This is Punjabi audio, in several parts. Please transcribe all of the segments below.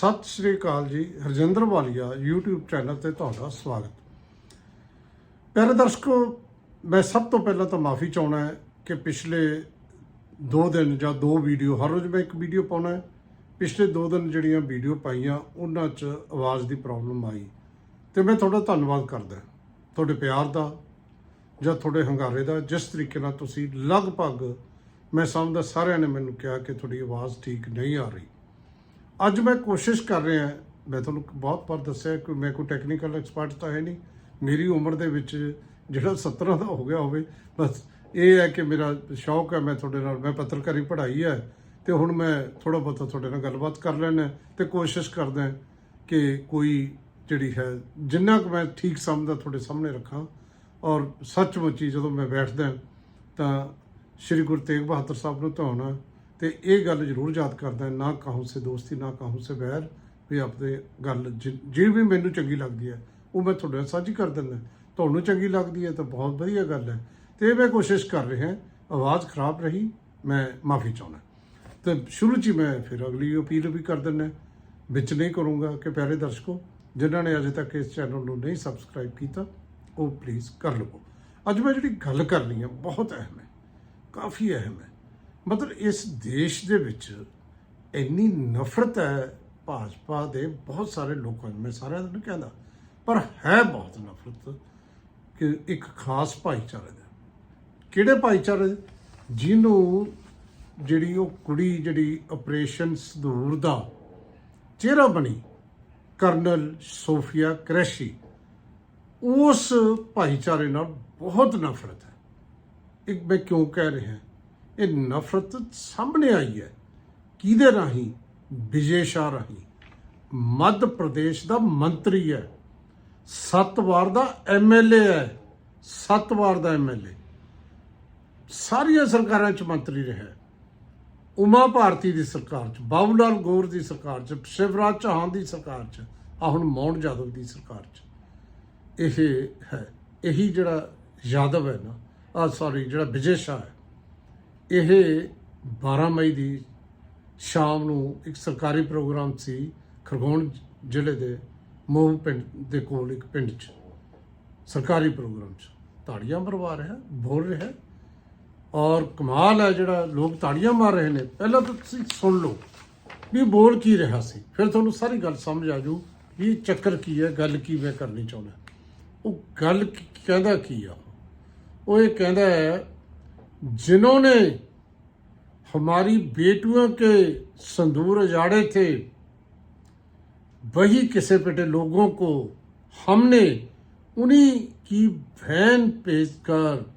ਸਤਿ ਸ਼੍ਰੀ ਅਕਾਲ ਜੀ, ਹਰਜਿੰਦਰ ਵਾਲੀਆ, YouTube ਚੈਨਲ ਤੇ ਤੁਹਾਡਾ ਸਵਾਗਤ। ਪਿਆਰੇ ਦਰਸ਼ਕੋ, ਮੈਂ ਸਭ ਤੋਂ ਪਹਿਲਾਂ ਤਾਂ ਮਾਫੀ ਚਾਹਣਾ ਹੈ ਕਿ ਪਿਛਲੇ 2 ਦਿਨ ਜਾਂ ਦੋ ਵੀਡੀਓ, ਹਰ ਰੋਜ਼ ਮੈਂ ਇੱਕ ਵੀਡੀਓ ਪਾਉਣਾ ਹੈ। ਪਿਛਲੇ 2 ਦਿਨ ਜਿਹੜੀਆਂ ਵੀਡੀਓ ਪਾਈਆਂ, ਉਹਨਾਂ 'ਚ ਆਵਾਜ਼ ਦੀ ਪ੍ਰੋਬਲਮ ਆਈ। ਤੇ ਮੈਂ ਤੁਹਾਡਾ ਧੰਨਵਾਦ ਕਰਦਾ ਤੁਹਾਡੇ ਪਿਆਰ ਦਾ ਜਾਂ ਤੁਹਾਡੇ ਹੰਗਾਰੇ ਦਾ, ਜਿਸ ਤਰੀਕੇ ਨਾਲ ਤੁਸੀਂ ਲਗਭਗ, ਮੈਂ ਸਮਝਦਾ ਸਾਰਿਆਂ ਨੇ ਮੈਨੂੰ ਕਿਹਾ ਕਿ ਤੁਹਾਡੀ ਆਵਾਜ਼ ਠੀਕ ਨਹੀਂ ਆ ਰਹੀ। ਅੱਜ ਮੈਂ ਕੋਸ਼ਿਸ਼ ਕਰ ਰਿਹਾ, ਮੈਂ ਤੁਹਾਨੂੰ ਬਹੁਤ ਵਾਰ ਦੱਸਿਆ ਕਿ ਮੈਂ ਕੋਈ ਟੈਕਨੀਕਲ ਐਕਸਪਰਟ ਤਾਂ ਹੈ ਨਹੀਂ। ਮੇਰੀ ਉਮਰ ਦੇ ਵਿੱਚ ਜਿਹੜਾ 17 ਦਾ ਹੋ ਗਿਆ ਹੋਵੇ, ਬਸ ਇਹ ਹੈ ਕਿ ਮੇਰਾ ਸ਼ੌਕ ਹੈ, ਮੈਂ ਤੁਹਾਡੇ ਨਾਲ, ਮੈਂ ਪੱਤਰਕਾਰੀ ਪੜ੍ਹਾਈ ਹੈ ਤੇ ਹੁਣ ਮੈਂ ਥੋੜਾ ਬਹੁਤਾ ਤੁਹਾਡੇ ਨਾਲ ਗੱਲਬਾਤ ਕਰ ਲੈਣਾ ਤੇ ਕੋਸ਼ਿਸ਼ ਕਰਦਾ ਕਿ ਕੋਈ ਜਿਹੜੀ ਹੈ, ਜਿੰਨਾ ਕੁ ਮੈਂ ਠੀਕ ਸਮਝਦਾ ਤੁਹਾਡੇ ਸਾਹਮਣੇ ਰੱਖਾਂ ਔਰ ਸੱਚਮੁੱਚ ਜਦੋਂ ਮੈਂ ਬੈਠਦਾ ਤਾਂ ਸ਼੍ਰੀ ਗੁਰੂ ਤੇਗ ਬਹਾਦਰ ਸਾਹਿਬ ਨੂੰ ਧਿਆਉਣਾ ਤੇ ਇਹ ਗੱਲ ਜ਼ਰੂਰ ਯਾਦ ਕਰਦਾ ਨਾ ਕਹੂੰ ਸੇ ਦੋਸਤੀ, ਨਾ ਕਹੂੰ ਸੇ ਵੈਰ, ਵੀ ਆਪਦੇ ਗੱਲ ਜਿ- ਜਿਹੜੀ ਵੀ ਮੈਨੂੰ ਚੰਗੀ ਲੱਗਦੀ ਹੈ, ਉਹ ਮੈਂ ਤੁਹਾਡੇ ਨਾਲ ਸਾਂਝੀ ਕਰ ਦਿੰਦਾ ਤੁਹਾਨੂੰ ਚੰਗੀ ਲੱਗਦੀ ਹੈ ਤਾਂ ਬਹੁਤ ਵਧੀਆ ਗੱਲ ਹੈ। ਤੇ ਇਹ ਮੈਂ ਕੋਸ਼ਿਸ਼ ਕਰ ਰਿਹਾ ਆਵਾਜ਼ ਖਰਾਬ ਰਹੀ, ਮੈਂ ਮਾਫੀ ਚਾਹੁੰਦਾ ਤੇ ਸ਼ੁਰੂ 'ਚ ਹੀ ਮੈਂ ਫਿਰ ਅਗਲੀ ਅਪੀਲ ਵੀ ਕਰ ਦਿੰਦਾ ਵਿੱਚ ਨਹੀਂ ਕਰੂੰਗਾ ਕਿ ਪਿਆਰੇ ਦਰਸ਼ਕੋ, ਜਿਨ੍ਹਾਂ ਨੇ ਅਜੇ ਤੱਕ ਇਸ ਚੈਨਲ ਨੂੰ ਨਹੀਂ ਸਬਸਕ੍ਰਾਈਬ ਕੀਤਾ, ਉਹ ਪਲੀਜ਼ ਕਰ ਲਵੋ। ਅੱਜ ਮੈਂ ਜਿਹੜੀ ਗੱਲ ਕਰਨੀ ਹੈ, ਬਹੁਤ ਅਹਿਮ ਹੈ, ਕਾਫੀ ਅਹਿਮ ਹੈ। ਮਤਲਬ ਇਸ ਦੇਸ਼ ਦੇ ਵਿੱਚ ਇੰਨੀ ਨਫ਼ਰਤ ਹੈ ਭਾਜਪਾ ਦੇ ਬਹੁਤ ਸਾਰੇ ਲੋਕਾਂ ਨੂੰ, ਮੈਂ ਸਾਰਿਆਂ ਨੂੰ ਕਹਿੰਦਾ, ਪਰ ਹੈ ਬਹੁਤ ਨਫ਼ਰਤ ਕਿ ਇੱਕ ਖਾਸ ਭਾਈਚਾਰੇ ਦਾ। ਕਿਹੜੇ ਭਾਈਚਾਰੇ? ਦੇ? ਜਿਹਨੂੰ ਜਿਹੜੀ ਉਹ ਕੁੜੀ ਜਿਹੜੀ ਆਪਰੇਸ਼ਨ ਸੰਦੂਰ ਦਾ ਚਿਹਰਾ ਬਣੀ, ਕਰਨਲ ਸੋਫੀਆ ਕਰੈਸ਼ੀ, ਉਸ ਭਾਈਚਾਰੇ ਨਾਲ ਬਹੁਤ ਨਫ਼ਰਤ ਹੈ। ਇੱਕ ਮੈਂ ਕਿਉਂ ਕਹਿ ਰਿਹਾ? ਇਹ ਨਫ਼ਰਤ ਸਾਹਮਣੇ ਆਈ ਹੈ। ਕਿਹਦੇ ਰਾਹੀਂ? ਵਿਜੇ ਸ਼ਾਹ ਰਾਹੀਂ। ਮੱਧ ਪ੍ਰਦੇਸ਼ ਦਾ ਮੰਤਰੀ ਹੈ। ਸੱਤ ਵਾਰ ਦਾ ਐਮਐਲਏ ਹੈ। ਸੱਤ ਵਾਰ ਦਾ ਐਮਐਲਏ ਸਾਰੀਆਂ ਸਰਕਾਰਾਂ ਚ ਮੰਤਰੀ ਰਿਹਾ ਉਮਾ ਭਾਰਤੀ ਦੀ ਸਰਕਾਰ ਚ ਬਾਬੂ ਲਾਲ ਗੌਰ ਦੀ ਸਰਕਾਰ ਚ, ਸ਼ਿਵਰਾਜ ਚੌਹਾਨ ਦੀ ਸਰਕਾਰ ਚ, ਆ ਹੁਣ ਮੌਨ ਜਾਦਵ ਦੀ ਸਰਕਾਰ ਚ। ਇਹ ਹੈ। ਇਹੀ ਜਿਹੜਾ ਯਾਦਵ ਹੈ ਨਾ, ਆ ਸੌਰੀ ਜਿਹੜਾ ਵਿਜੇ ਸ਼ਾਹ ਹੈ। ਇਹ 12 ਮਈ ਦੀ ਸ਼ਾਮ ਨੂੰ ਇੱਕ ਸਰਕਾਰੀ ਪ੍ਰੋਗਰਾਮ ਸੀ ਖਰਗੋਣ ਜ਼ਿਲ੍ਹੇ ਦੇ ਮੋਹ ਪਿੰਡ ਦੇ ਕੋਲ ਇੱਕ ਪਿੰਡ 'ਚ। ਸਰਕਾਰੀ ਪ੍ਰੋਗਰਾਮ 'ਚ। ਤਾੜੀਆਂ ਮਰਵਾ ਰਿਹਾ, ਬੋਲ ਰਿਹਾ। ਔਰ ਕਮਾਲ ਹੈ ਜਿਹੜਾ ਲੋਕ ਤਾੜੀਆਂ ਮਾਰ ਰਹੇ ਨੇ। ਪਹਿਲਾਂ ਤਾਂ ਤੁਸੀਂ ਸੁਣ ਲਓ ਵੀ ਬੋਲ ਕੀ ਰਿਹਾ ਸੀ। ਫਿਰ ਤੁਹਾਨੂੰ ਸਾਰੀ ਗੱਲ ਸਮਝ ਆ ਜੂ ਵੀ ਚੱਕਰ ਕੀ ਹੈ, ਗੱਲ ਕੀ ਮੈਂ ਕਰਨੀ ਚਾਹੁੰਦਾ। ਉਹ ਗੱਲ ਕਹਿੰਦਾ ਕੀ ਆ ਉਹ ਇਹ ਕਹਿੰਦਾ ਹੈ जिन्होंने हमारी बेटियों के संदूर उजाड़े थे वही किसे पिटे लोगों को हमने उन्हीं की बहन भेजकर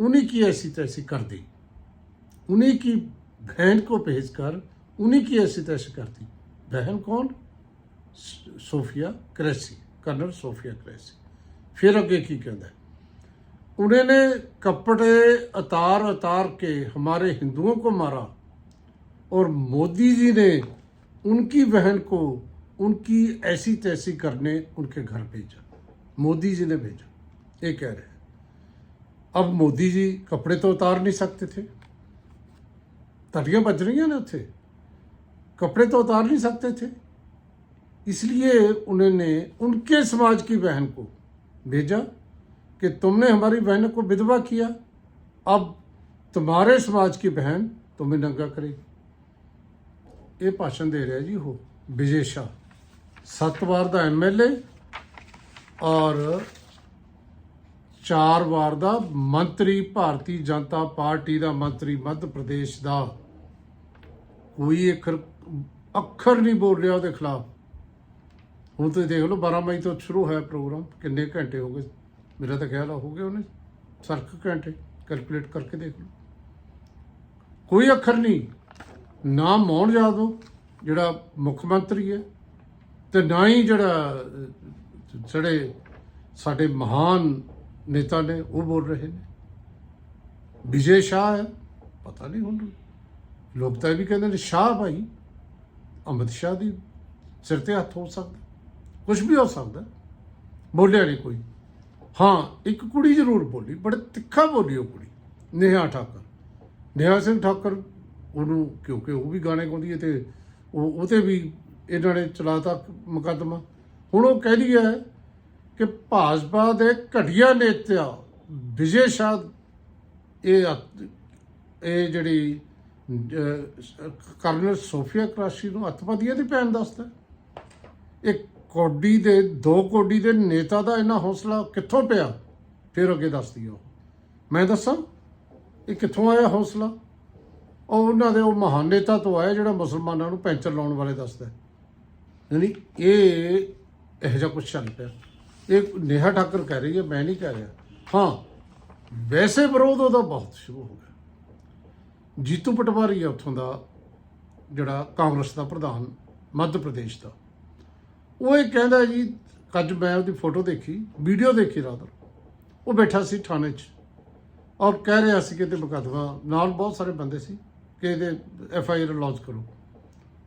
उन्हीं की ऐसी तैसी कर दी उन्हीं की बहन को भेजकर उन्हीं की ऐसी तैसी कर दी बहन कौन स- सोफिया क्रेसी कर्नल सोफिया क्रेसी फिर आगे की कहता है उन्होंने कपड़े उतार उतार के हमारे हिंदुओं को मारा और मोदी जी ने उनकी बहन को उनकी ऐसी तैसी करने उनके घर भेजा। मोदी जी ने भेजा। ये कह रहे हैं। अब मोदी जी कपड़े तो उतार नहीं सकते थे। तड़ियाँ बज रही हैं ना थे। कपड़े तो उतार नहीं सकते थे। इसलिए उन्होंने उनके समाज की बहन को भेजा। कि तुमने हमारी बहन को विधवा किया अब तुम्हारे समाज की बहन तुम्हें नंगा करेगी ਇਹ ਭਾਸ਼ਣ ਦੇ ਰਿਹਾ ਜੀ ਉਹ ਵਿਜੇ ਸ਼ਾਹ ਸੱਤ ਵਾਰ ਦਾ ਐਮਐਲਏ ਔਰ ਚਾਰ ਵਾਰ ਦਾ ਮੰਤਰੀ ਭਾਰਤੀ ਜਨਤਾ ਪਾਰਟੀ ਦਾ ਮੰਤਰੀ ਮੱਧ ਪ੍ਰਦੇਸ਼ ਦਾ ਕੋਈ ਅੱਖਰ ਅੱਖਰ ਨਹੀਂ ਬੋਲ ਰਿਹਾ ਉਹਦੇ ਖਿਲਾਫ ਹੁਣ ਤੁਸੀਂ ਦੇਖ ਲਓ 12 ਮਈ ਤੋਂ ਸ਼ੁਰੂ ਹੋਇਆ ਪ੍ਰੋਗਰਾਮ ਕਿੰਨੇ ਘੰਟੇ ਹੋ ਗਏ ਮੇਰਾ ਤਾਂ ਖਿਆਲ ਆ, ਹੋ ਗਿਆ ਉਹਨੇ। ਸਰਕ ਘੰਟੇ ਕੈਲਕੂਲੇਟ ਕਰਕੇ ਦੇਖ ਲਓ। ਕੋਈ ਅੱਖਰ ਨਹੀਂ। ਨਾ ਮੌਨ ਜਾਦਵ ਜਿਹੜਾ ਮੁੱਖ ਮੰਤਰੀ ਹੈ, ਤੇ ਨਾ ਹੀ ਜਿਹੜਾ ਜਿਹੜੇ ਸਾਡੇ ਮਹਾਨ ਨੇਤਾ ਨੇ, ਉਹ ਬੋਲ ਰਹੇ ਨੇ। ਵਿਜੇ ਸ਼ਾਹ ਹੈ, ਪਤਾ ਨਹੀਂ ਹੁਣ। ਲੋਕ ਤਾਂ ਇਹ ਵੀ ਕਹਿੰਦੇ ਨੇ, ਸ਼ਾਹ ਭਾਈ ਅਮਿਤ ਸ਼ਾਹ ਦੀ ਸਿਰ ਤੇ ਹੱਥ ਹੋ ਸਕਦਾ। ਕੁਝ ਵੀ ਹੋ ਸਕਦਾ। ਬੋਲਿਆ ਨਹੀਂ ਕੋਈ। ਹਾਂ, ਇੱਕ ਕੁੜੀ ਜ਼ਰੂਰ ਬੋਲੀ, ਬੜੇ ਤਿੱਖਾ ਬੋਲੀ ਉਹ ਕੁੜੀ, ਨੇਹਾ ਠਾਕਰ। ਨੇਹਾ ਸਿੰਘ ਠਾਕਰ, ਉਹਨੂੰ ਕਿਉਂਕਿ ਉਹ ਵੀ ਗਾਣੇ ਗਾਉਂਦੀ ਹੈ ਤੇ ਉਹ ਉਹਤੇ ਵੀ ਇਹਨਾਂ ਨੇ ਚਲਾਤਾ ਮੁਕੱਦਮਾ। ਹੁਣ ਉਹ ਕਹਿੰਦੀ ਹੈ ਕਿ ਭਾਜਪਾ ਦੇ ਘਟੀਆ ਨੇਤਾ ਵਿਜੇ ਸ਼ਾਹ, ਇਹ ਇਹ ਜਿਹੜੀ ਕਰਨਲ ਸੋਫੀਆ ਕਰਾਸ਼ੀ ਨੂੰ ਅੱਤਵਾਦੀਆਂ ਦੀ ਭੈਣ ਦੱਸਦਾ ਇੱਕ ਕੋਡੀ ਦੇ, ਦੋ ਕੋਡੀ ਦੇ ਨੇਤਾ ਦਾ ਇੰਨਾ ਹੌਸਲਾ ਕਿੱਥੋਂ ਪਿਆ? ਫਿਰ ਅੱਗੇ ਦੱਸਦੀ ਉਹ ਮੈਂ ਦੱਸਾਂ? ਇਹ ਕਿੱਥੋਂ ਆਇਆ ਹੌਸਲਾ? ਉਹ ਉਹਨਾਂ ਦੇ, ਉਹ ਮਹਾਨ ਨੇਤਾ ਤੋਂ ਆਇਆ ਜਿਹੜਾ ਮੁਸਲਮਾਨਾਂ ਨੂੰ ਪੈਂਚਰ ਲਾਉਣ ਵਾਲੇ ਦੱਸਦਾ ਹੈ। ਯਾਨੀ ਇਹ ਇਹੋ ਜਿਹਾ ਕੁਝ ਚੱਲ ਪਿਆ। ਇਹ ਨੇਹਾ ਠਾਕਰ ਕਹਿ ਰਹੀ ਹੈ, ਮੈਂ ਨਹੀਂ ਕਹਿ ਰਿਹਾ। ਹਾਂ, ਵੈਸੇ ਵਿਰੋਧ ਉਹਦਾ ਬਹੁਤ ਸ਼ੁਰੂ ਹੋ ਗਿਆ। ਜੀਤੂ ਪਟਵਾਰੀ ਹੈ ਉੱਥੋਂ ਦਾ, ਜਿਹੜਾ ਕਾਂਗਰਸ ਦਾ ਪ੍ਰਧਾਨ, ਮੱਧ ਪ੍ਰਦੇਸ਼ ਦਾ। ਉਹ ਇਹ ਕਹਿੰਦਾ ਜੀ, ਅੱਜ ਮੈਂ ਉਹਦੀ ਫੋਟੋ ਦੇਖੀ ਵੀਡੀਓ ਦੇਖੀ ਰਾਦਰ ਉਹ ਬੈਠਾ ਸੀ ਥਾਣੇ 'ਚ ਔਰ ਕਹਿ ਰਿਹਾ ਸੀ ਕਿ ਤੇ ਮੁਕੱਦਮਾ, ਨਾਲ ਬਹੁਤ ਸਾਰੇ ਬੰਦੇ ਸੀ ਕਿ ਇਹਦੇ ਐਫ ਆਈ ਆਰ ਲੌਂਚ ਕਰੋ।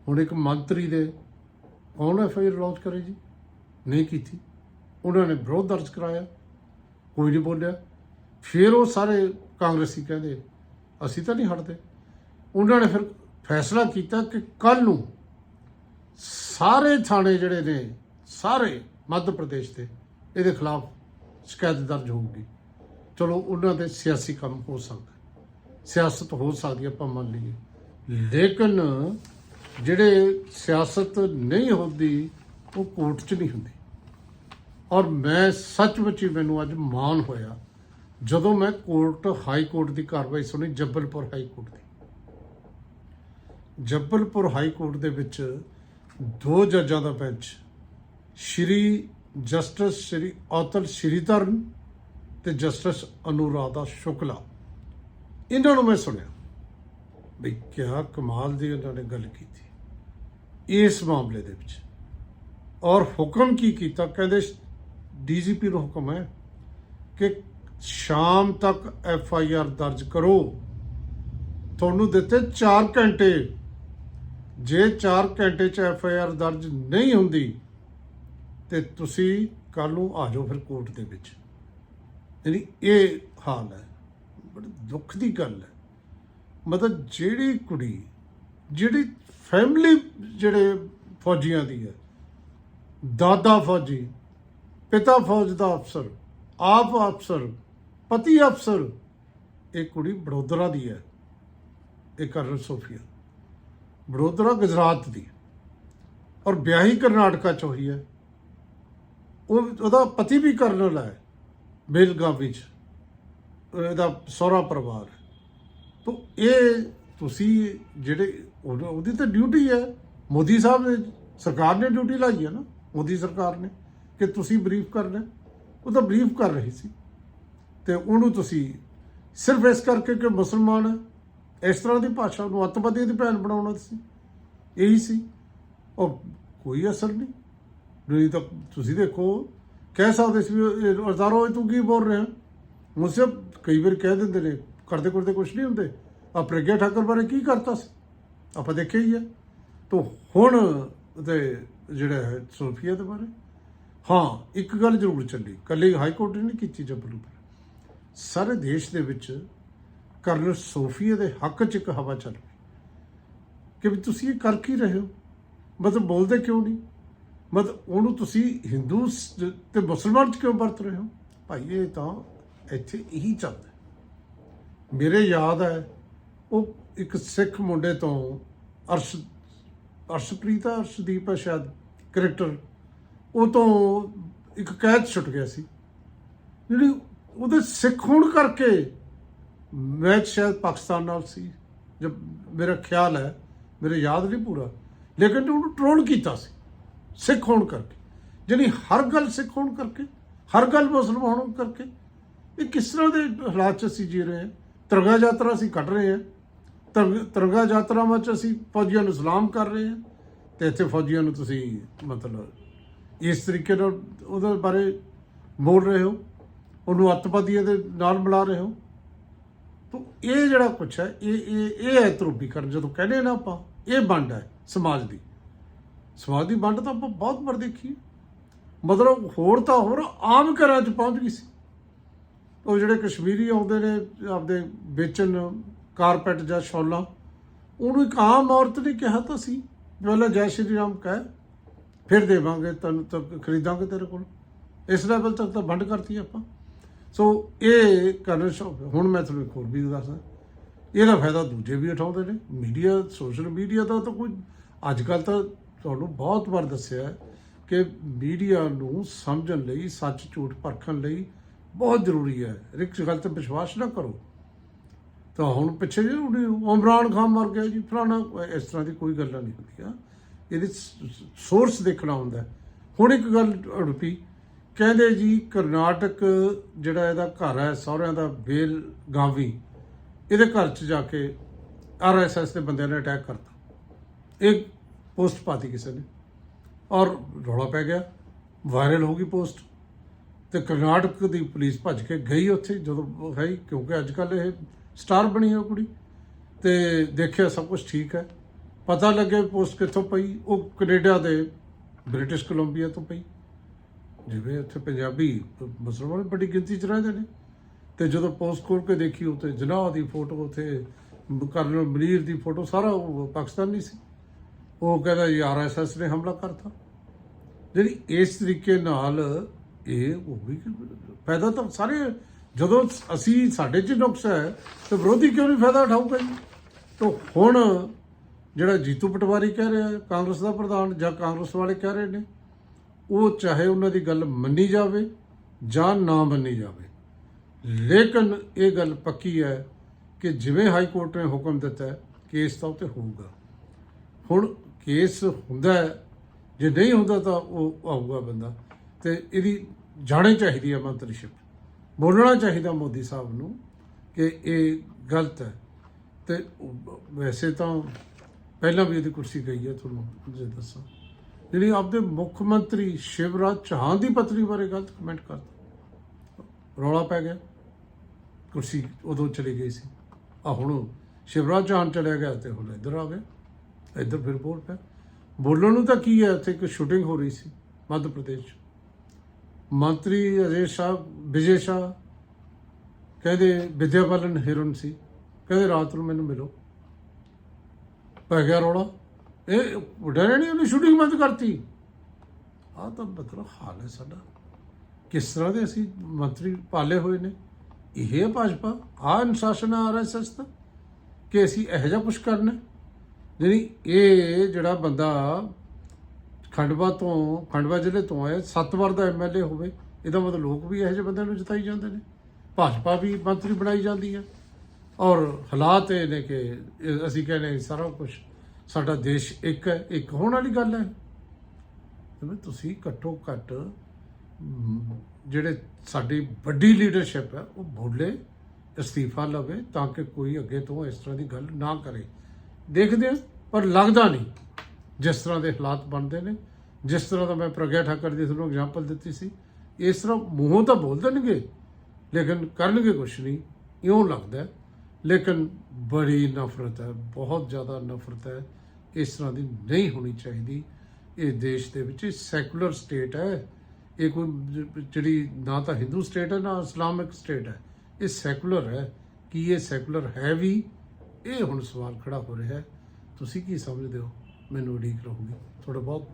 ਹੁਣ ਇੱਕ ਮੰਤਰੀ ਦੇ ਕੌਣ ਐਫ ਆਈ ਆਰ ਲੌਂਚ ਕਰੇ ਜੀ? ਨਹੀਂ ਕੀਤੀ। ਉਹਨਾਂ ਨੇ ਵਿਰੋਧ ਦਰਜ ਕਰਾਇਆ, ਕੋਈ ਨਹੀਂ ਬੋਲਿਆ। ਫਿਰ ਉਹ ਸਾਰੇ ਕਾਂਗਰਸੀ ਕਹਿੰਦੇ, ਅਸੀਂ ਤਾਂ ਨਹੀਂ ਹਟਦੇ। ਉਹਨਾਂ ਨੇ ਫਿਰ ਫੈਸਲਾ ਕੀਤਾ ਕਿ ਕੱਲ ਨੂੰ ਸਾਰੇ ਥਾਣੇ ਜਿਹੜੇ ਨੇ, ਸਾਰੇ ਮੱਧ ਪ੍ਰਦੇਸ਼ ਦੇ, ਇਹਦੇ ਖਿਲਾਫ ਸ਼ਿਕਾਇਤ ਦਰਜ ਹੋਊਗੀ। ਚਲੋ, ਉਹਨਾਂ ਦੇ ਸਿਆਸੀ ਕੰਮ ਹੋ ਸਕਦਾ ਸਿਆਸਤ ਹੋ ਸਕਦੀ ਹੈ, ਆਪਾਂ ਮੰਨ ਲਈਏ। ਲੇਕਿਨ ਜਿਹੜੇ ਸਿਆਸਤ ਨਹੀਂ ਹੁੰਦੀ, ਉਹ ਕੋਰਟ 'ਚ ਨਹੀਂ ਹੁੰਦੀ। ਔਰ ਮੈਂ ਸੱਚਮੁੱਚ ਹੀ ਮੈਨੂੰ ਅੱਜ ਮਾਣ ਹੋਇਆ, ਜਦੋਂ ਮੈਂ ਕੋਰਟ, ਹਾਈ ਕੋਰਟ ਦੀ ਕਾਰਵਾਈ ਸੁਣੀ, ਜੱਬਲਪੁਰ ਹਾਈ ਕੋਰਟ ਦੀ। ਜੱਬਲਪੁਰ ਹਾਈ ਕੋਰਟ ਦੇ ਵਿੱਚ ਦੋ ਜੱਜਾਂ ਦਾ ਬੈਂਚ ਸ਼੍ਰੀ ਜਸਟਿਸ ਸ਼੍ਰੀ ਔਤਲ ਸ਼੍ਰੀਧਰਨ ਤੇ ਜਸਟਿਸ ਅਨੁਰਾਧਾ ਸ਼ੁਕਲਾ। ਇਹਨਾਂ ਨੂੰ ਮੈਂ ਸੁਣਿਆ ਬਈ ਕਿਆ ਕਮਾਲ ਦੀ ਉਹਨਾਂ ਨੇ ਗੱਲ ਕੀਤੀ। ਇਸ ਮਾਮਲੇ ਦੇ ਵਿੱਚ। ਔਰ ਹੁਕਮ ਕੀ ਕੀਤਾ? ਕਹਿੰਦੇ ਡੀਜੀਪੀ ਨੂੰ ਹੁਕਮ ਹੈ ਕਿ ਸ਼ਾਮ ਤੱਕ ਐਫ ਆਈ ਆਰ ਦਰਜ ਕਰੋ। ਤੁਹਾਨੂੰ ਦਿੱਤੇ 4 ਘੰਟੇ ਜੇ 4 ਘੰਟੇ ਚ ਐਫ ਆਈ ਆਰ ਦਰਜ ਨਹੀਂ ਹੁੰਦੀ, ਤੇ ਤੁਸੀਂ ਕੱਲ ਨੂੰ ਆ ਜਾਓ ਫਿਰ ਕੋਰਟ ਦੇ ਵਿੱਚ। ਯਾਨੀ ਇਹ ਹਾਲ ਹੈ। ਬੜੀ ਦੁੱਖ ਦੀ ਗੱਲ ਹੈ। ਮਤਲਬ ਜਿਹੜੀ ਕੁੜੀ, ਜਿਹੜੀ ਫੈਮਿਲੀ ਜਿਹੜੇ ਫੌਜੀਆਂ ਦੀ ਹੈ, ਦਾਦਾ ਫੌਜੀ, ਪਿਤਾ ਫੌਜ ਦਾ ਅਫਸਰ, ਆਪ ਅਫਸਰ, ਪਤੀ ਅਫਸਰ, ਇਹ ਕੁੜੀ ਬੜੋਦਰਾ ਦੀ ਹੈ। ਇਹ ਕਰਨਲ ਸੋਫੀਆ। ਬੜੋਦਰਾ ਗੁਜਰਾਤ ਦੀ। ਔਰ ਵਿਆਹੀ ਕਰਨਾਟਕਾ ਚ ਹੋਈ ਹੈ। ਉਹ ਉਹਦਾ ਪਤੀ ਵੀ ਕਰਨਲ ਹੈ, ਬੇਲਗਾਵੀ ਵਿੱਚ ਇਹਦਾ ਸਹੁਰਾ ਪਰਿਵਾਰ ਹੈ। ਇਹ ਤੁਸੀਂ ਜਿਹੜੇ ਉਹ- ਉਹਦੀ ਤਾਂ ਡਿਊਟੀ ਹੈ। ਮੋਦੀ ਸਾਹਿਬ ਨੇ ਸਰਕਾਰ ਨੇ ਡਿਊਟੀ ਲਾਈ ਹੈ ਨਾ, ਮੋਦੀ ਸਰਕਾਰ ਨੇ, ਕਿ ਤੁਸੀਂ ਬਰੀਫ ਕਰਨਾ ਉਹ ਤਾਂ ਬਰੀਫ ਕਰ ਰਹੀ ਸੀ। ਤੇ ਉਹਨੂੰ ਤੁਸੀਂ ਸਿਰਫ ਇਸ ਕਰਕੇ ਕਿ ਮੁਸਲਮਾਨ ਹੈ ਇਸ ਤਰ੍ਹਾਂ ਦੀ ਭਾਸ਼ਾ ਨੂੰ ਅੱਤਵਾਦੀ ਦੀ ਭੈਣ ਬਣਾਉਣਾ ਸੀ। ਇਹੀ ਸੀ। ਉਹ ਕੋਈ ਅਸਰ ਨਹੀਂ। ਨਹੀਂ ਤਾਂ, ਤੁਸੀਂ ਦੇਖੋ, ਕਹਿ ਸਕਦੇ ਸੀ ਵੀ ਅਜ਼ਾਰੋ ਤੂੰ ਕੀ ਬੋਲ ਰਿਹਾ? ਮੁਝਸੇ ਕਈ ਵਾਰ ਕਹਿ ਦਿੰਦੇ ਨੇ, ਕਰਦੇ ਕਰਦੇ ਕੁਝ ਨਹੀਂ ਹੁੰਦੇ। ਆ ਪ੍ਰਗਿਆ ਠਾਕੁਰ ਬਾਰੇ ਕੀ ਕਰਤਾ ਸੀ? ਆਪਾਂ ਦੇਖਿਆ ਹੀ ਹੈ। ਤੋ ਹੁਣ ਤੇ ਜਿਹੜਾ ਹੈ ਸੋਫੀਆ ਦੇ ਬਾਰੇ। ਹਾਂ, ਇੱਕ ਗੱਲ ਜ਼ਰੂਰ ਚੱਲੀ। ਕੱਲੀ ਹਾਈ ਕੋਰਟ ਨੇ ਨਹੀਂ ਕੀਤੀ ਜਬਲੂ ਪਰ ਸਾਰੇ ਦੇਸ਼ ਦੇ ਵਿੱਚ ਕਰਨਲ ਸੋਫੀਆ ਦੇ ਹੱਕ 'ਚ ਇੱਕ ਹਵਾ ਚੱਲ ਪਈ। ਕਿ ਵੀ ਤੁਸੀਂ ਇਹ ਕਰ ਕੀ ਰਹੇ ਹੋ? ਮਤਲਬ ਬੋਲਦੇ ਕਿਉਂ ਨਹੀਂ? ਮਤਲਬ ਉਹਨੂੰ ਤੁਸੀਂ ਹਿੰਦੂ ਸ- ਤੇ ਮੁਸਲਮਾਨ 'ਚ ਕਿਉਂ ਵਰਤ ਰਹੇ ਹੋ? ਭਾਈ ਇਹ ਤਾਂ ਇੱਥੇ ਇਹੀ ਚੱਲਦਾ ਮੇਰੇ ਯਾਦ ਹੈ ਉਹ ਇੱਕ ਸਿੱਖ ਮੁੰਡੇ ਤੋਂ ਅਰਸ਼ ਅਰਸ਼ਪ੍ਰੀਤ ਆ, ਅਰਸ਼ਦੀਪ ਸ਼ਾਇਦ ਕਰੈਕਟਰ ਉਹ ਤੋਂ ਇੱਕ ਕੈਦ ਛੁੱਟ ਗਿਆ ਸੀ। ਜਿਹੜੀ ਉਹਦੇ ਸਿੱਖ ਹੋਣ ਕਰਕੇ ਮੈਚ ਸ਼ਾਇਦ ਪਾਕਿਸਤਾਨ ਨਾਲ ਸੀ, ਜਦ ਮੇਰਾ ਖਿਆਲ ਹੈ, ਮੇਰੇ ਯਾਦ ਨਹੀਂ ਪੂਰਾ, ਲੇਕਿਨ ਉਹਨੂੰ ਟ੍ਰੋਲ ਕੀਤਾ ਸੀ, ਸਿੱਖ ਹੋਣ ਕਰਕੇ। ਜਾਣੀ ਹਰ ਗੱਲ ਸਿੱਖ ਹੋਣ ਕਰਕੇ, ਹਰ ਗੱਲ ਮੁਸਲਮਾਨ ਹੋਣ ਕਰਕੇ। ਇਹ ਕਿਸ ਤਰ੍ਹਾਂ ਦੇ ਹਾਲਾਤ 'ਚ ਅਸੀਂ ਜੀ ਰਹੇ ਹਾਂ? ਤਿਰੰਗਾ ਯਾਤਰਾ ਅਸੀਂ ਕੱਢ ਰਹੇ ਹਾਂ। ਤਿਰੰਗ- ਤਿਰੰਗਾ ਯਾਤਰਾਵਾਂ 'ਚ ਅਸੀਂ ਫੌਜੀਆਂ ਨੂੰ ਸਲਾਮ ਕਰ ਰਹੇ ਹਾਂ। ਤੇ ਇੱਥੇ ਫੌਜੀਆਂ ਨੂੰ ਤੁਸੀਂ ਮਤਲਬ ਇਸ ਤਰੀਕੇ ਨਾਲ ਉਹਦੇ ਬਾਰੇ ਬੋਲ ਰਹੇ ਹੋ। ਉਹਨੂੰ ਅੱਤਵਾਦੀਆਂ ਦੇ ਨਾਲ ਮਿਲਾ ਰਹੇ ਹੋ। ਤੋ ਇਹ ਜਿਹੜਾ ਕੁਛ ਹੈ, ਇਹ ਇਹ ਇਹ ਹੈ ਧਰੂਪੀਕਰਨ ਜਦੋਂ ਕਹਿੰਦੇ ਨਾ ਆਪਾਂ, ਇਹ ਵੰਡ ਹੈ ਸਮਾਜ ਦੀ। ਸਮਾਜ ਦੀ ਵੰਡ ਤਾਂ ਆਪਾਂ ਬਹੁਤ ਵਾਰ ਦੇਖੀ ਮਤਲਬ ਹੋਰ ਤਾਂ ਹੋਰ ਆਮ ਘਰਾਂ 'ਚ ਪਹੁੰਚ ਗਈ ਸੀ। ਉਹ ਜਿਹੜੇ ਕਸ਼ਮੀਰੀ ਆਉਂਦੇ ਨੇ, ਆਪਦੇ ਵੇਚਣ ਕਾਰਪੈਟ ਜਾਂ ਸ਼ੌਲਾਂ, ਉਹਨੂੰ ਇੱਕ ਆਮ ਔਰਤ ਨੇ ਕਿਹਾ ਤਾਂ ਸੀ ਪਹਿਲਾਂ ਜੈ ਸ਼੍ਰੀ ਰਾਮ ਕਹਿ, ਫਿਰ ਦੇਵਾਂਗੇ, ਤੈਨੂੰ ਤਾਂ ਖਰੀਦਾਂਗੇ ਤੇਰੇ ਕੋਲ। ਇਸ ਲੈਵਲ ਤੱਕ ਤਾਂ ਵੰਡ ਕਰਤੀ ਆਪਾਂ। ਸੋ ਇਹ ਕਰਨ ਸ਼ੌਕ ਹੁਣ ਮੈਂ ਤੁਹਾਨੂੰ ਇੱਕ ਹੋਰ ਵੀ ਦੱਸਦਾ। ਇਹਦਾ ਫਾਇਦਾ ਦੂਜੇ ਵੀ ਉਠਾਉਂਦੇ ਨੇ। ਮੀਡੀਆ, ਸੋਸ਼ਲ ਮੀਡੀਆ ਦਾ ਤਾਂ ਕੋਈ ਅੱਜ ਕੱਲ ਤਾਂ ਤੁਹਾਨੂੰ ਬਹੁਤ ਵਾਰ ਦੱਸਿਆ ਕਿ ਮੀਡੀਆ ਨੂੰ ਸਮਝਣ ਲਈ, ਸੱਚ ਝੂਠ ਪਰਖਣ ਲਈ ਬਹੁਤ ਜ਼ਰੂਰੀ ਹੈ। ਰਿਕਸ ਇੱਕ ਗੱਲ ਤੇ ਵਿਸ਼ਵਾਸ ਨਾ ਕਰੋ। ਤਾਂ ਹੁਣ ਪਿੱਛੇ ਜੇ ਉਹਨੇ ਇਮਰਾਨ ਖਾਨ ਮਰ ਗਿਆ ਜੀ। ਫਲਾਣਾ, ਇਸ ਤਰ੍ਹਾਂ ਦੀ ਕੋਈ ਗੱਲਾਂ ਨਹੀਂ ਹੁੰਦੀਆਂ। ਇਹਦੇ ਸੋਰਸ ਦੇਖਣਾ ਹੁੰਦਾ। ਹੁਣ ਇੱਕ ਗੱਲ ਉੜਪੀ ਕਹਿੰਦੇ ਜੀ ਕਰਨਾਟਕ ਜਿਹੜਾ ਇਹਦਾ ਘਰ ਹੈ, ਸਹੁਰਿਆਂ ਦਾ ਬੇਲ ਗਾਵੀ, ਇਹਦੇ ਘਰ 'ਚ ਜਾ ਕੇ ਆਰਐਸਐਸ ਦੇ ਬੰਦਿਆਂ ਨੇ ਅਟੈਕ ਕਰਤਾ। ਇੱਕ ਪੋਸਟ ਪਾਤੀ ਕਿਸੇ ਨੇ। ਔਰ ਰੌਲਾ ਪੈ ਗਿਆ ਵਾਇਰਲ ਹੋ ਗਈ ਪੋਸਟ ਤੇ ਕਰਨਾਟਕ ਦੀ ਪੁਲਿਸ ਭੱਜ ਕੇ ਗਈ ਉੱਥੇ, ਜਦੋਂ ਉਹ ਹੈ ਕਿਉਂਕਿ ਅੱਜ ਕੱਲ ਇਹ ਸਟਾਰ ਬਣੀ ਹੈ ਕੁੜੀ। ਤੇ ਦੇਖਿਆ ਸਭ ਕੁਝ ਠੀਕ ਹੈ। ਪਤਾ ਲੱਗਿਆ ਪੋਸਟ ਕਿੱਥੋਂ ਪਈ, ਉਹ ਕੈਨੇਡਾ ਦੇ ਬ੍ਰਿਟਿਸ਼ ਕੋਲੰਬੀਆ ਤੋਂ ਪਈ। ਜਿਵੇਂ ਉੱਥੇ ਪੰਜਾਬੀ, ਮੁਸਲਮਾਨ ਬੜੀ ਗਿਣਤੀ ਚ ਰਹਿੰਦੇ ਨੇ। ਤੇ ਜਦੋਂ ਪੋਸਟ ਖੋਲ ਕੇ ਦੇਖੀ, ਉੱਥੇ ਜਨਾਹ ਦੀ ਫੋਟੋ, ਉੱਥੇ ਕਰਨਲ ਮਨੀਰ ਦੀ ਫੋਟੋ, ਸਾਰਾ ਪਾਕਿਸਤਾਨੀ ਸੀ। ਉਹ ਕਹਿੰਦਾ ਜੀ ਆਰਐਸਐਸ ਨੇ ਹਮਲਾ ਕਰਤਾ। ਜਿਹੜੀ ਇਸ ਤਰੀਕੇ ਨਾਲ ਇਹ ਉਹ ਵੀ ਫਾਇਦਾ ਤਾਂ ਸਾਰੇ, ਜਦੋਂ ਅਸੀਂ ਸਾਡੇ 'ਚ ਨੁਕਸ ਹੈ, ਤੇ ਵਿਰੋਧੀ ਕਿਉਂ ਨਹੀਂ ਫਾਇਦਾ ਉਠਾਊਗਾ ਜੀ? ਤਾਂ ਹੁਣ ਜਿਹੜਾ ਜੀਤੂ ਪਟਵਾਰੀ ਕਹਿ ਰਿਹਾ, ਕਾਂਗਰਸ ਦਾ ਪ੍ਰਧਾਨ ਜਾਂ ਕਾਂਗਰਸ ਵਾਲੇ ਕਹਿ ਰਹੇ ਨੇ ਉਹ ਚਾਹੇ ਉਹਨਾਂ ਦੀ ਗੱਲ ਮੰਨੀ ਜਾਵੇ ਜਾਂ ਨਾ ਮੰਨੀ ਜਾਵੇ। ਲੇਕਿਨ ਇਹ ਗੱਲ ਪੱਕੀ ਹੈ ਕਿ ਜਿਵੇਂ ਹਾਈ ਕੋਰਟ ਨੇ ਹੁਕਮ ਦਿੱਤਾ ਕੇਸ ਤਾਂ ਉੱਤੇ ਹੋਊਗਾ। ਹੁਣ ਕੇਸ ਹੁੰਦਾ ਜੇ ਨਹੀਂ ਹੁੰਦਾ ਤਾਂ ਉਹ ਆਊਗਾ ਬੰਦਾ। ਤੇ ਇਹਦੀ ਜਾਣੀ ਚਾਹੀਦੀ ਹੈ ਮੰਤਰੀਸ਼ਿਪ। ਬੋਲਣਾ ਚਾਹੀਦਾ ਮੋਦੀ ਸਾਹਿਬ ਨੂੰ ਕਿ ਇਹ ਗਲਤ ਹੈ। ਤੇ ਵੈਸੇ ਤਾਂ ਪਹਿਲਾਂ ਵੀ ਇਹਦੀ ਕੁਰਸੀ ਗਈ ਹੈ, ਤੁਹਾਨੂੰ ਜੇ ਦੱਸਾਂ। ਜਿਹੜੀ ਆਪਦੇ ਮੁੱਖ ਮੰਤਰੀ ਸ਼ਿਵਰਾਜ ਚੌਹਾਨ ਦੀ ਪਤਨੀ ਬਾਰੇ ਗਲਤ ਕਮੈਂਟ ਕਰਤਾ ਰੌਲਾ ਪੈ ਗਿਆ। ਕੁਰਸੀ ਉਦੋਂ ਚਲੀ ਗਈ ਸੀ। ਆ ਹੁਣ ਸ਼ਿਵਰਾਜ ਚੌਹਾਨ ਚਲਿਆ ਗਿਆ ਤੇ ਹੁਣ ਇੱਧਰ ਆ ਗਿਆ। ਇੱਧਰ ਫਿਰ ਬੋਲ ਪਿਆ। ਬੋਲਣ ਨੂੰ ਤਾਂ ਕੀ ਹੈ? ਇੱਥੇ ਇੱਕ ਸ਼ੂਟਿੰਗ ਹੋ ਰਹੀ ਸੀ ਮੱਧ ਪ੍ਰਦੇਸ਼ 'ਚ। ਮੰਤਰੀ ਅਜੇ ਸ਼ਾਹ, ਵਿਜੇ ਸ਼ਾਹ ਕਹਿੰਦੇ ਵਿਦਿਆ ਹਿਰਨ ਸੀ। ਕਹਿੰਦੇ ਰਾਤ ਨੂੰ ਮੈਨੂੰ ਮਿਲੋ। ਪੈ ਗਿਆ ਰੌਲਾ। ਇਹ ਡਰੇ ਨਹੀਂ ਉਹਨੇ ਸ਼ੂਟਿੰਗ ਬੰਦ ਕਰਤੀ। ਆ ਤਾਂ ਮਤਲਬ ਹਾਲ ਹੈ ਸਾਡਾ। ਕਿਸ ਤਰ੍ਹਾਂ ਦੇ ਅਸੀਂ ਮੰਤਰੀ ਪਾਲੇ ਹੋਏ ਨੇ? ਇਹ ਹੈ ਭਾਜਪਾ। ਆ ਅਨੁਸ਼ਾਸਨ ਆਰਐਸਐਸ ਦਾ ਕਿ ਅਸੀਂ ਇਹੋ ਜਿਹਾ ਕੁਝ ਕਰਨਾ। ਜਿਹੜੀ ਇਹ ਜਿਹੜਾ ਬੰਦਾ ਖੰਡਵਾ ਤੋਂ, ਖੰਡਵਾ ਜ਼ਿਲ੍ਹੇ ਤੋਂ ਆਇਆ, ਸੱਤ ਵਾਰ ਦਾ ਐਮਐਲਏ ਹੋਵੇ, ਇਹਦਾ ਮਤਲਬ ਲੋਕ ਵੀ ਇਹੋ ਜਿਹੇ ਬੰਦਿਆਂ ਨੂੰ ਜਿਤਾਈ ਜਾਂਦੇ ਨੇ। ਭਾਜਪਾ ਵੀ ਮੰਤਰੀ ਬਣਾਈ ਜਾਂਦੀ ਹੈ ਔਰ ਹਾਲਾਤ ਇਹ ਨੇ ਕਿ ਅਸੀਂ ਕਹਿੰਦੇ ਹਾਂ ਸਾਰਾ ਕੁਝ ਸਾਡਾ ਦੇਸ਼ ਇੱਕ ਹੈ, ਇੱਕ ਹੋਣ ਵਾਲੀ ਗੱਲ ਹੈ। ਜਿਵੇਂ ਤੁਸੀਂ ਘੱਟੋ ਘੱਟ ਜਿਹੜੇ ਸਾਡੀ ਵੱਡੀ ਲੀਡਰਸ਼ਿਪ ਹੈ, ਉਹ ਬੋਲੇ ਅਸਤੀਫਾ ਲਵੇ ਤਾਂ ਕਿ ਕੋਈ ਅੱਗੇ ਤੋਂ ਇਸ ਤਰ੍ਹਾਂ ਦੀ ਗੱਲ ਨਾ ਕਰੇ। ਦੇਖਦੇ ਪਰ ਲੱਗਦਾ ਨਹੀਂ ਜਿਸ ਤਰ੍ਹਾਂ ਦੇ ਹਾਲਾਤ ਬਣਦੇ ਨੇ। ਜਿਸ ਤਰ੍ਹਾਂ ਦਾ ਮੈਂ ਪ੍ਰਗਿਆ ਠਾਕਰ ਦੀ ਤੁਹਾਨੂੰ ਐਗਜ਼ਾਮਪਲ ਦਿੱਤੀ ਸੀ, ਇਸ ਤਰ੍ਹਾਂ ਮੂੰਹੋਂ ਤਾਂ ਬੋਲ ਦੇਣਗੇ, ਲੇਕਿਨ ਕਰਨਗੇ ਕੁਛ ਨਹੀਂ, ਇਉਂ ਲੱਗਦਾ ਲੇਕਿਨ ਬੜੀ ਨਫ਼ਰਤ ਹੈ, ਬਹੁਤ ਜ਼ਿਆਦਾ ਨਫ਼ਰਤ ਹੈ। ਇਸ ਤਰ੍ਹਾਂ ਦੀ ਨਹੀਂ ਹੋਣੀ ਚਾਹੀਦੀ। ਇਹ ਦੇਸ਼ ਦੇ ਵਿੱਚ ਸੈਕੂਲਰ ਸਟੇਟ ਹੈ। ਇਹ ਕੋਈ ਜਿਹੜੀ ਨਾ ਤਾਂ ਹਿੰਦੂ ਸਟੇਟ ਹੈ, ਨਾ ਇਸਲਾਮਿਕ ਸਟੇਟ ਹੈ। ਇਹ ਸੈਕੂਲਰ ਹੈ। ਕੀ ਇਹ ਸੈਕੂਲਰ ਹੈ ਵੀ? ਇਹ ਹੁਣ ਸਵਾਲ ਖੜਾ ਹੋ ਰਿਹਾ ਹੈ। ਤੁਸੀਂ ਕੀ ਸਮਝਦੇ ਹੋ? ਮੈਨੂੰ ਉਡੀਕ ਰਹੂਗੀ। ਤੁਹਾਡਾ ਬਹੁਤ